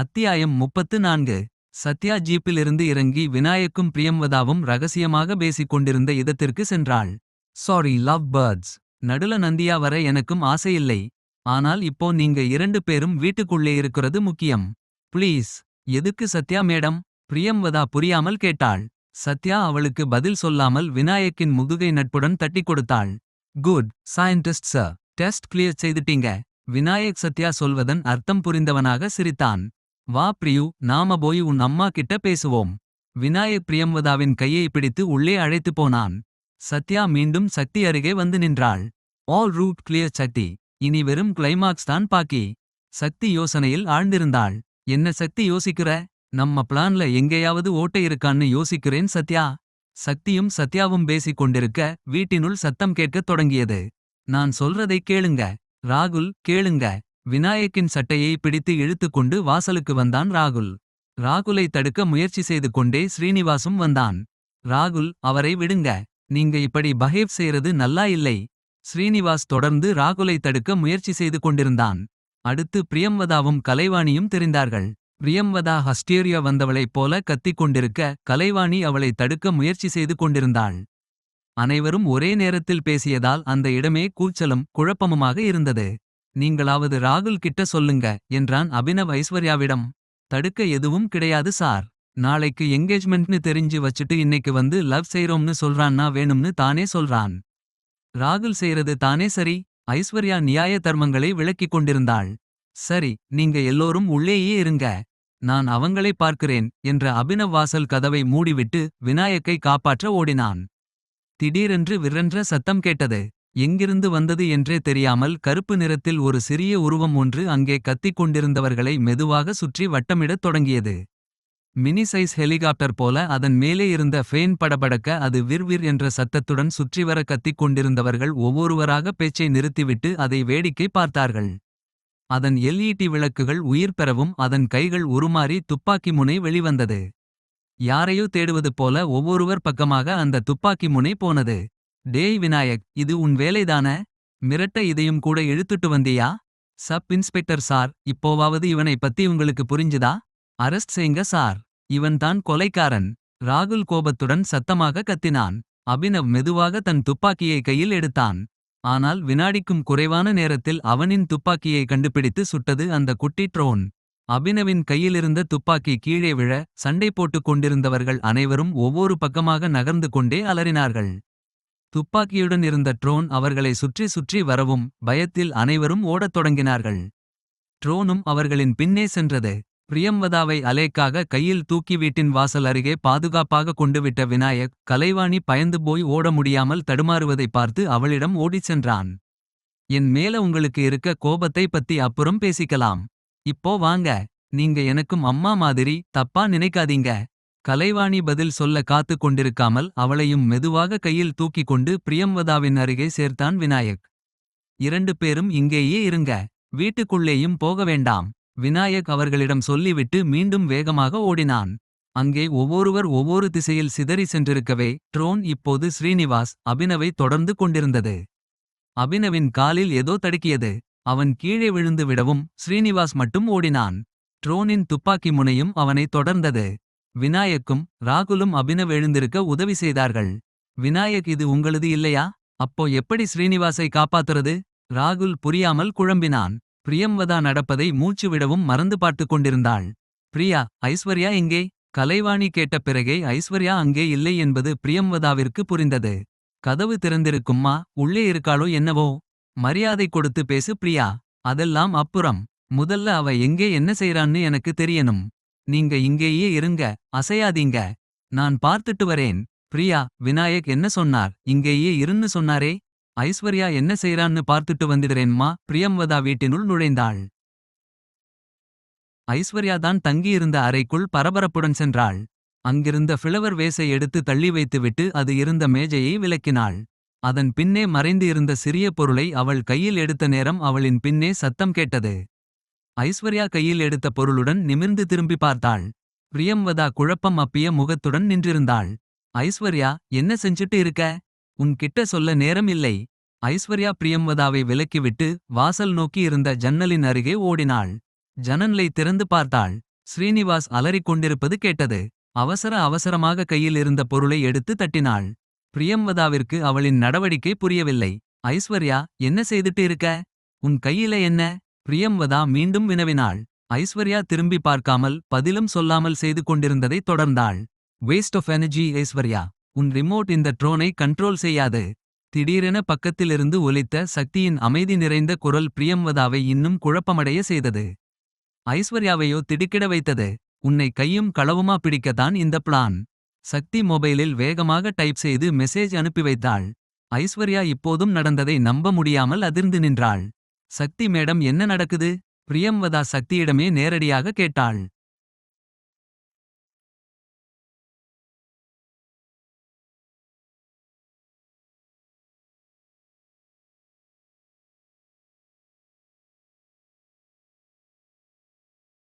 அத்தியாயம் முப்பத்து நான்கு. சத்யா ஜீப்பிலிருந்து இறங்கி விநாயக்கும் பிரியம்வதாவும் ரகசியமாக பேசிக் கொண்டிருந்த இதத்திற்கு சென்றாள். சாரி லவ் பேர்ட்ஸ் நடுல நந்தியா வர எனக்கும் ஆசையில்லை. ஆனால் இப்போ நீங்க இரண்டு பேரும் வீட்டுக்குள்ளே இருக்கிறது முக்கியம். ப்ளீஸ் எதுக்கு சத்யா மேடம்? பிரியம்வதா புரியாமல் கேட்டாள். சத்யா அவளுக்கு பதில் சொல்லாமல் விநாயக்கின் முதுகை நட்புடன் தட்டிக் கொடுத்தாள். Good scientist sir test clear செய்துட்டீங்க. Vinayak Sathya சொல்வதன் அர்த்தம் புரிந்தவனாக சிரித்தான். வா பிரியு நாம போய் உன் அம்மா கிட்ட பேசுவோம். விநாயக் பிரியம்வதாவின் கையை பிடித்து உள்ளே அழைத்து போனான். சத்யா மீண்டும் சக்தி அருகே வந்து நின்றாள். All route clear Shakti. இனி வெறும் கிளைமாக்ஸ் தான் பாக்கி. சக்தி யோசனையில் ஆழ்ந்திருந்தாள். என்ன சக்தி யோசிக்கிற? நம்ம பிளான்ல எங்கேயாவது ஓட்டை இருக்கான்னு யோசிக்கிறேன் சத்யா. சக்தியும் சத்யாவும் பேசிக் கொண்டிருக்க வீட்டினுள் சத்தம் கேட்கத் தொடங்கியது. நான் சொல்றதை கேளுங்க. ராகுல் கேளுங்க. விநாயக்கின் சட்டையை பிடித்து இழுத்துக்கொண்டு வாசலுக்கு வந்தான் ராகுல். ராகுலை தடுக்க முயற்சி செய்து கொண்டே ஸ்ரீனிவாசும் வந்தான். ராகுல் அவரை விடுங்க. நீங்க இப்படி பஹேவ் செய்யறது நல்லா இல்லை. ஸ்ரீனிவாஸ் தொடர்ந்து ராகுலை தடுக்க முயற்சி செய்து கொண்டிருந்தான். அடுத்து பிரியம்வதாவும் கலைவாணியும் தெரிந்தார்கள். பிரியம்வதா ஹஸ்டேரியா வந்தவளைப் போல கத்திக் கொண்டிருக்க கலைவாணி அவளை தடுக்க முயற்சி செய்து கொண்டிருந்தாள். அனைவரும் ஒரே நேரத்தில் பேசியதால் அந்த இடமே கூச்சலும் குழப்பமுமாக இருந்தது. நீங்களாவது ராகுல் கிட்ட சொல்லுங்க என்றான் அபினவ் ஐஸ்வர்யாவிடம். தடுக்க எதுவும் கிடையாது சார். நாளைக்கு எங்கேஜ்மெண்ட்னு தெரிஞ்சு வச்சுட்டு இன்னைக்கு வந்து லவ் செய்றோம்னு சொல்றான்னா வேணும்னு தானே சொல்றான். ராகுல் செய்யறது தானே சரி ஐஸ்வர்யா நியாய தர்மங்களை விளக்கிக் கொண்டிருந்தாள். சரி நீங்க எல்லோரும் உள்ளேயே இருங்க. நான் அவங்களை பார்க்கிறேன் என்ற அபினவ் வாசல் கதவை மூடிவிட்டு விநாயக்கை காப்பாற்ற ஓடினான். திடீரென்று விரன்ற சத்தம் கேட்டது. எங்கிருந்து வந்தது என்றே தெரியாமல் கருப்பு நிறத்தில் ஒரு சிறிய உருவம் ஒன்று அங்கே கத்திக் கொண்டிருந்தவர்களை மெதுவாக சுற்றி வட்டமிடத் தொடங்கியது. மினி சைஸ் ஹெலிகாப்டர் போல அதன் மேலே இருந்த ஃபேன் படபடக்க அது விர்விர் என்ற சத்தத்துடன் சுற்றிவர கத்திக் கொண்டிருந்தவர்கள் ஒவ்வொருவராக பேச்சை நிறுத்திவிட்டு அதை வேடிக்கை பார்த்தார்கள். அதன் எல்இடி விளக்குகள் உயிர் பெறவும் அதன் கைகள் உருமாறி துப்பாக்கி முனை வெளிவந்தது. யாரையோ தேடுவது போல ஒவ்வொருவர் பக்கமாக அந்த துப்பாக்கி முனை போனது. டேய் விநாயக் இது உன் வேலைதான? மிரட்ட இதையும் கூட இழுத்துட்டு வந்தியா? சப் இன்ஸ்பெக்டர் சார் இப்போவாவது இவனை பத்தி உங்களுக்கு புரிஞ்சுதா? அரெஸ்ட் செய்ங்க சார். இவன்தான் கொலைக்காரன். ராகுல் கோபத்துடன் சத்தமாக கத்தினான். அபினவ் மெதுவாக தன் துப்பாக்கியை கையில் எடுத்தான். ஆனால் வினாடிக்கும் குறைவான நேரத்தில் அவனின் துப்பாக்கியை கண்டுபிடித்து சுட்டது அந்த குட்டி ட்ரோன். அபினவின் கையிலிருந்த துப்பாக்கி கீழே விழ சண்டை போட்டுக் கொண்டிருந்தவர்கள் அனைவரும் ஒவ்வொரு பக்கமாக நகர்ந்து கொண்டே அலறினார்கள். துப்பாக்கியுடன் இருந்த ட்ரோன் அவர்களை சுற்றி சுற்றி வரவும் பயத்தில் அனைவரும் ஓடத் தொடங்கினார்கள். ட்ரோனும் அவர்களின் பின்னே சென்றது. பிரியம்வதாவை அலேக்காக கையில் தூக்கி வீட்டின் வாசல் அருகே பாதுகாப்பாக கொண்டுவிட்ட விநாயக் கலைவாணி பயந்து போய் ஓட முடியாமல் தடுமாறுவதைப் பார்த்து அவளிடம் ஓடிச் சென்றான். என் மேல உங்களுக்கு இருக்க கோபத்தை பத்தி அப்புறம் பேசிக்கலாம். இப்போ வாங்க. நீங்க எனக்கும் அம்மா மாதிரி தப்பா நினைக்காதீங்க. கலைவாணி பதில் சொல்ல காத்து கொண்டிருக்காமல் அவளையும் மெதுவாக கையில் தூக்கிக் கொண்டு பிரியம்வதாவின் அருகே சேர்த்தான் விநாயக். இரண்டு பேரும் இங்கேயே இருங்க. வீட்டுக்குள்ளேயும் போக வேண்டாம். விநாயக் அவர்களிடம் சொல்லிவிட்டு மீண்டும் வேகமாக ஓடினான். அங்கே ஒவ்வொருவர் ஒவ்வொரு திசையில் சிதறி சென்றிருக்கவே ட்ரோன் இப்போது ஸ்ரீனிவாஸ் அபினவை தொடர்ந்து கொண்டிருந்தது. அபினவின் காலில் ஏதோ தடுக்கியது. அவன் கீழே விழுந்து விடவும் ஸ்ரீனிவாஸ் மட்டும் ஓடினான். ட்ரோனின் துப்பாக்கி முனையும் அவனை தொடர்ந்தது. விநாயக்கும் ராகுலும் அபினவ் எழுந்திருக்க உதவி செய்தார்கள். விநாயக் இது உங்களது இல்லையா? அப்போ எப்படி ஸ்ரீனிவாசை காப்பாத்துறது? ராகுல் புரியாமல் குழம்பினான். பிரியம்வதா நடப்பதை மூச்சு விடவும் மறந்து பார்த்து கொண்டிருந்தாள். பிரியா ஐஸ்வர்யா எங்கே? கலைவாணி கேட்ட பிறகே ஐஸ்வர்யா அங்கே இல்லை என்பது பிரியம்வதாவிற்கு புரிந்தது. கதவு திறந்திருக்கும்மா உள்ளே இருக்காளோ என்னவோ? மரியாதை கொடுத்து பேசு பிரியா. அதெல்லாம் அப்புறம். முதல்ல அவ எங்கே என்ன செய்றான்னு எனக்கு தெரியணும். நீங்க இங்கேயே இருங்க அசையாதீங்க. நான் பார்த்துட்டு வரேன். பிரியா விநாயக் என்ன சொன்னார்? இங்கேயே இருன்னு சொன்னாரே? ஐஸ்வர்யா என்ன செய்றான்னு பார்த்துட்டு வந்துடுறேன்மா? பிரியம்வதா வீட்டினுள் நுழைந்தாள். ஐஸ்வர்யா தான் தங்கியிருந்த அறைக்குள் பரபரப்புடன் சென்றாள். அங்கிருந்த ஃபிளவர் வேஸை எடுத்து தள்ளி வைத்துவிட்டு அது இருந்த மேஜையை விலக்கினாள் அதன் பின்னே மறைந்து இருந்த சிறிய பொருளை அவள் கையில் எடுத்த நேரம் அவளின் பின்னே சத்தம் கேட்டது. ஐஸ்வர்யா கையில் எடுத்த பொருளுடன் நிமிர்ந்து திரும்பி பார்த்தாள். பிரியம்வதா குழப்பம் அப்பிய முகத்துடன் நின்றிருந்தாள். ஐஸ்வர்யா என்ன செஞ்சுட்டு இருக்க? உன்கிட்ட சொல்ல நேரம் இல்லை. ஐஸ்வர்யா பிரியம்வதாவை விலக்கிவிட்டு வாசல் நோக்கி இருந்த ஜன்னலின் அருகே ஓடினாள். ஜனன்லை திறந்து பார்த்தாள். ஸ்ரீனிவாஸ் அலறிக் கொண்டிருப்பது கேட்டது. அவசர அவசரமாக கையில் இருந்த பொருளை எடுத்து தட்டினாள். பிரியம்வதாவிற்கு அவளின் நடவடிக்கை புரியவில்லை. ஐஸ்வர்யா என்ன செய்துட்டு இருக்க? உன் கையில என்ன? பிரியம்வதா மீண்டும் வினவினாள். ஐஸ்வர்யா திரும்பி பார்க்காமல் பதிலும் சொல்லாமல் செய்து கொண்டிருந்ததை தொடர்ந்தாள். Waste of energy Aishwarya. உன் ரிமோட் இந்த ட்ரோனை கண்ட்ரோல் செய்யாது. திடீரென பக்கத்திலிருந்து ஒலித்த சக்தியின் அமைதி நிறைந்த குரல் பிரியம்வதாவை இன்னும் குழப்பமடைய செய்தது. ஐஸ்வர்யாவையோ திடுக்கிட வைத்தது. உன்னை கையும் களவுமா பிடிக்கத்தான் இந்த பிளான் சக்தி மொபைலில் வேகமாக டைப் செய்து மெசேஜ் அனுப்பி வைத்தாள். ஐஸ்வர்யா இப்போதும் நடந்ததை நம்ப முடியாமல் அதிர்ந்து நின்றாள். சக்தி மேடம் என்ன நடக்குது? பிரியம்வதா சக்தியிடமே நேரடியாக கேட்டாள்.